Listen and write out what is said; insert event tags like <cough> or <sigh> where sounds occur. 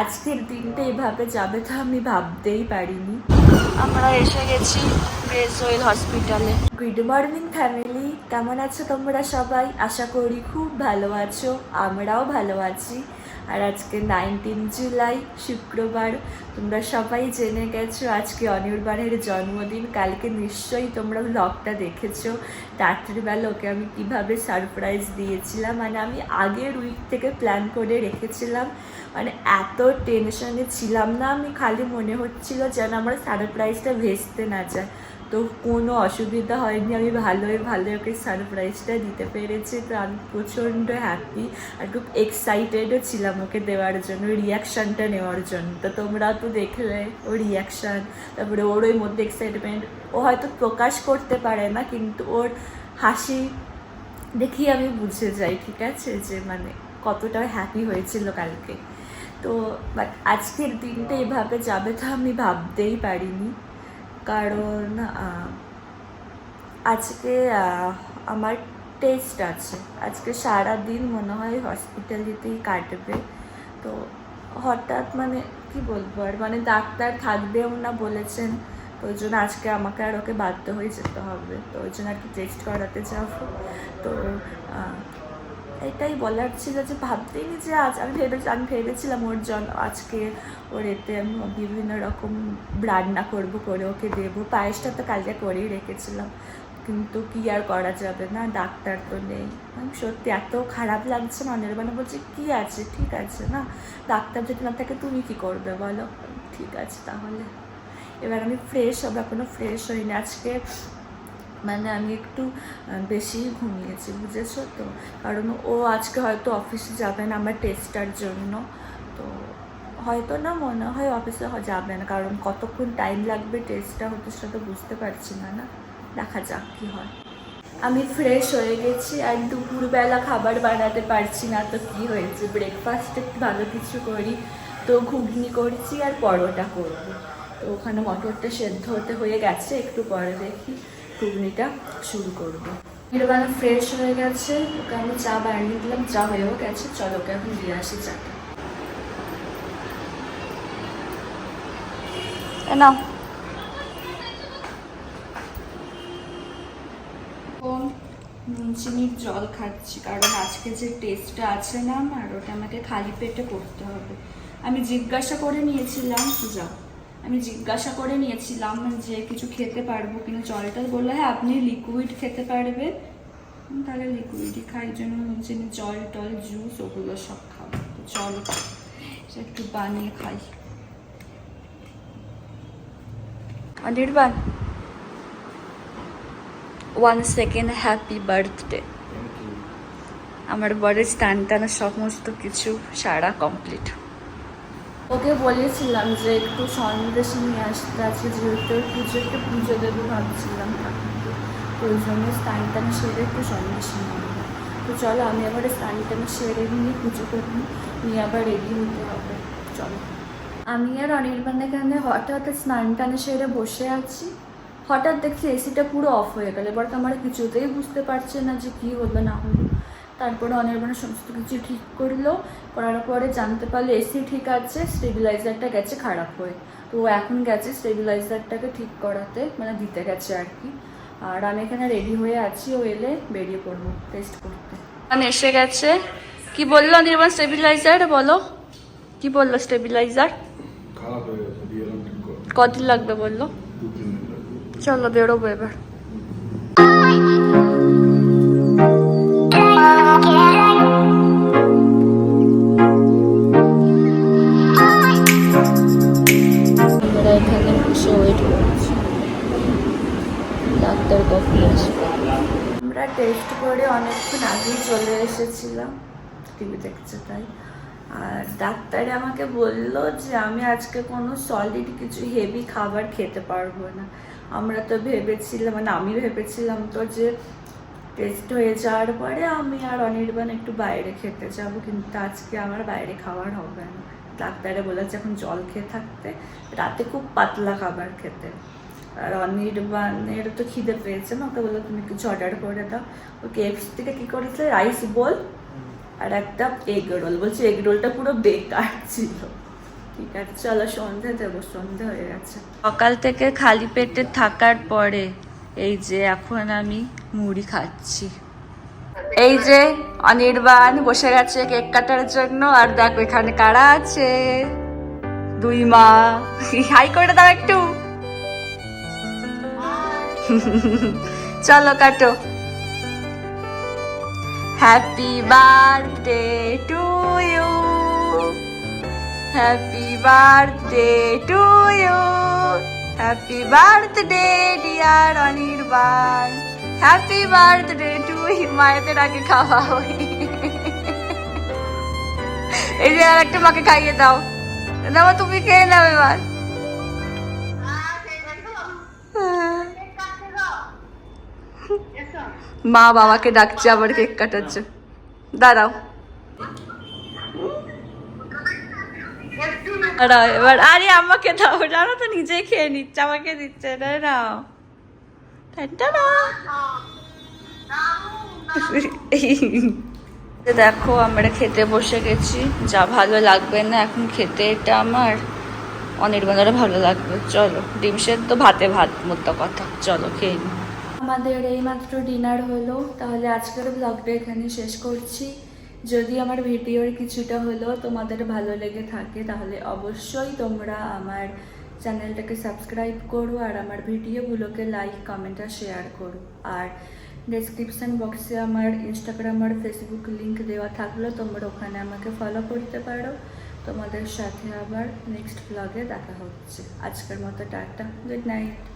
আজকের দিনটা এভাবে যাবে তো আমি ভাবতেই পারিনি। আমরা এসে গেছি হসপিটালে। গুড মর্নিং ফ্যামিলি কেমন আছো তোমরা সবাই? আশা করি খুব ভালো আছো। আমরাও ভালো আছি। আর আজকে নাইনটিন জুলাই, শুক্রবার। তোমরা সবাই জেনে গেছো আজকে অনির্বাণের জন্মদিন। কালকে নিশ্চয়ই তোমরা ব্লগটা দেখেছ। রাত্রিবেলা ওকে আমি কীভাবে সারপ্রাইজ দিয়েছিলাম মানে আমি আগের উইক থেকে প্ল্যান করে রেখেছিলাম। মানে এত টেনশনে ছিলাম না, আমি খালি মনে হচ্ছিল যেন আমার সারপ্রাইজটা ভেস্তে না যায়। তো কোনো অসুবিধা হয়নি। আমি ভালোই ভালো ওকে সারপ্রাইজটা দিতে পেরেছি। তো আমি প্রচণ্ড হ্যাপি আর খুব এক্সাইটেডও ছিলাম ওকে দেওয়ার জন্য রিয়াকশানটা নেওয়ার জন্য। তো তোমরাও তো দেখলে ও রিয়াকশান তারপরে ওর ওই মধ্যে এক্সাইটমেন্ট ও হয়তো প্রকাশ করতে পারে না কিন্তু ওর হাসি দেখি আমি বুঝে যাই ঠিক আছে? যে মানে কতটা হ্যাপি হয়েছিল কালকে। তো বাট আজকের দিনটা এভাবে যাবে তো আমি ভাবতেই পারিনি। কারণ আজকে আমার টেস্ট আছে। আজকে সারা দিন মনে হয় হসপিটালিতেই কাটবে। তো হঠাৎ মানে কি বলব আর মানে ডাক্তার থাকবেও না বলেছেন, তো ওই জন্য আজকে আমাকে আর ওকে বাধ্য হয়ে যেতে হবে। তো ওই জন্য আর কি টেস্ট করাতে যাব। তো এটাই বলার ছিল যে ভাবতেই নি যে আজ, আমি ভেবে আমি ভেবেছিলাম ওর জন্য আজকে ওর এতে আমি বিভিন্ন রকম রান্না করব, করে ওকে দেবো। পায়েসটা তো কালকে করেই রেখেছিলাম। কিন্তু কি আর করা যাবে না, ডাক্তার তো নেই। আমি সত্যি এত খারাপ লাগছে না অনির্বাণা বলছে, কি আছে? ঠিক আছে না? ডাক্তার যদি না থাকে, তুমি কি করবে বলো? ঠিক আছে তাহলে। এবার আমি ফ্রেশ হব, এখনও ফ্রেশ হইনি। আজকে মানে আমি একটু বেশি ঘুমিয়েছি, বুঝেছ? তো কারণ ও আজকে হয়তো অফিসে যাবে না আমার টেস্টার জন্য। তো হয়তো না, মনে হয় অফিসে যাবে না। কারণ কতক্ষণ টাইম লাগবে টেস্টটা হতে সেটা তো বুঝতে পারছি না না। দেখা যাক কী হয়। আমি ফ্রেশ হয়ে গেছি আর দুপুরবেলা খাবার বানাতে পারছি না। তো কী হয়েছে? ব্রেকফাস্ট একটু ভালো কিছু করি। তো ঘুগনি করছি আর পরোটা করব। তো ওখানে মটরটা সেদ্ধ হতে হয়ে গেছে, একটু পরে দেখি। ঘুগনিটা শুরু করব। নির্বাণ ফ্রেশ হয়ে গেছে। ওকে আমি চা বানিয়ে দিলাম। চা হয়েও গেছে চলো ওকে এখন দিয়ে আসি চাটা। না এখন চিনির জল খাচ্ছি কারণ আজকে যে টেস্টটা আছে না আমার ওটা আমাকে খালি পেটে করতে হবে। আমি জিজ্ঞাসা করে নিয়েছিলাম যাও। আমি জিজ্ঞাসা করে নিয়েছিলাম যে কিছু খেতে পারব কিনা জলটা বলল হ্যাঁ আপনি লিকুইড খেতে পারবেন। তাহলে লিকুইডই খাই জন্য চিনি জল টল জুস ওগুলো সব খাব। তো চলো একটু বানিয়ে খাই। Anirban one second happy birthday আমার বরের স্টান টানা সমস্ত কিছু সারা কমপ্লিট ওকে বলেছিলাম যে একটু সন্দেশ নিয়ে আসতে আছে, যেহেতু পুজো একটু পুজো দেবো ভাবছিলাম। ওই জন্য স্নান টান সেরে একটু সন্দেশ নিয়ে তো চলো, আমি আবার স্নান টান সেরে নিয়ে পুজো করে নিয়ে আবার রেডি হতে হবে। চলো। আমি আর অনির্বাণ এখানে হঠাৎ স্নান টানে সেরে বসে আছি। হঠাৎ দেখছি এসিটা পুরো অফ হয়ে গেল। এবার তো আমার কিছুতেই বুঝতে পারছে না যে কী হলো, না হলো। তারপরে অনির্বাণ সমস্ত কিছু ঠিক করল করার পরে জানতে পারল এসি ঠিক আছে স্টেবিলাইজারটা গেছে খারাপ হয়ে। তো ও এখন গেছে স্টেবিলাইজারটাকে ঠিক করাতে মানে দিতে গেছে আর কি। আর আমি এখানে রেডি হয়ে আছি ও এলে বেরিয়ে পড়ব টেস্ট করতে। আমি এসে গেছে। কি বলল অনির্বাণ স্টেবিলাইজার বলো। কি বলল স্টেবিলাইজার কদিন লাগবে বলল? চলো বেরোবো এবার। ডাক্তার কখন আসবে আমরা টেস্ট করে অনেকক্ষণ আগেই চলে এসেছিলাম, টিভি দেখছে তাই। আর ডাক্তারে আমাকে বলল যে, আমি আজকে কোনো সলিড কিছু হেভি খাবার খেতে পারব না। আমরা তো ভেবেছিলাম মানে আমি ভেবেছিলাম তো যে টেস্ট হয়ে যাওয়ার পরে আমি আর অনির্বাণ একটু বাইরে খেতে যাব, কিন্তু আজকে আমার বাইরে খাওয়ার হবে না। ডাক্তারে বলেছে এখন জল খেয়ে থাকতে, রাতে খুব পাতলা খাবার খেতে। আর অনির্বাণের তো খিদে পেয়েছে না ওকে বলল, তুমি কিছু অর্ডার করে দাও। ও কেএফসি থেকে কী করেছে? রাইস বোল আর একটা এগ রোল বলছে এগ রোলটা পুরো বেকার ছিল। ঠিক আছে, চলো, সন্ধে দেবো, সন্ধে হয়ে গেছে। সকাল থেকে খালি পেটে থাকার পরে এই যে এখন আমি মুড়ি খাচ্ছি। এই যে অনির্বাণ বসে গেছে কেক কাটার জন্য, আর দেখো এখানে কারা আছে? দুই মা। হাই করে দাও একটু। <laughs> চলো, কাটো। Happy birthday to you happy birthday to you happy birthday dear Anirban happy birthday to you মায়েদের আগে খাওয়া হয়। এই যে আর একটা মাকে খাইয়ে দাও। দাও, তুমি খেয়ে নাও এবার। মা বাবাকে ডাকছে আবার কেক কাটাচ্ছে। দাঁড়াও। দাঁড়াও এবার। আরে আমাকে দাও। জানো তো নিজেই খেয়ে নিচ্ছে আমাকে দিচ্ছে। টানটানা। দেখো আমরা খেতে বসে গেছি। যা ভালো লাগবে না এখন খেতে এটা আমার। অনির্বাণেরও ভালো লাগবে। চলো ডিম সেদ্ধ ভাতে ভাত মোদ্দা কথা। চলো খেয়ে নিই আমাদের এইমাত্র ডিনার হলো, তাহলে আজকের ব্লগটা এখানে শেষ করছি। যদি আমার ভিডিওর কিছুটা হলেও তোমাদের ভালো লেগে থাকে, তাহলে অবশ্যই তোমরা আমার চ্যানেলটাকে সাবস্ক্রাইব করো আর আমার ভিডিওগুলোকে লাইক কমেন্ট আর শেয়ার করো। আর ডেসক্রিপশন বক্সে আমার ইনস্টাগ্রাম আর ফেসবুক লিঙ্ক দেওয়া থাকল, তোমরা ওখানে আমাকে ফলো করতে পারো। তোমাদের সাথে আবার নেক্সট ব্লগে দেখা হচ্ছে। আজকের মতো টাটা গুড নাইট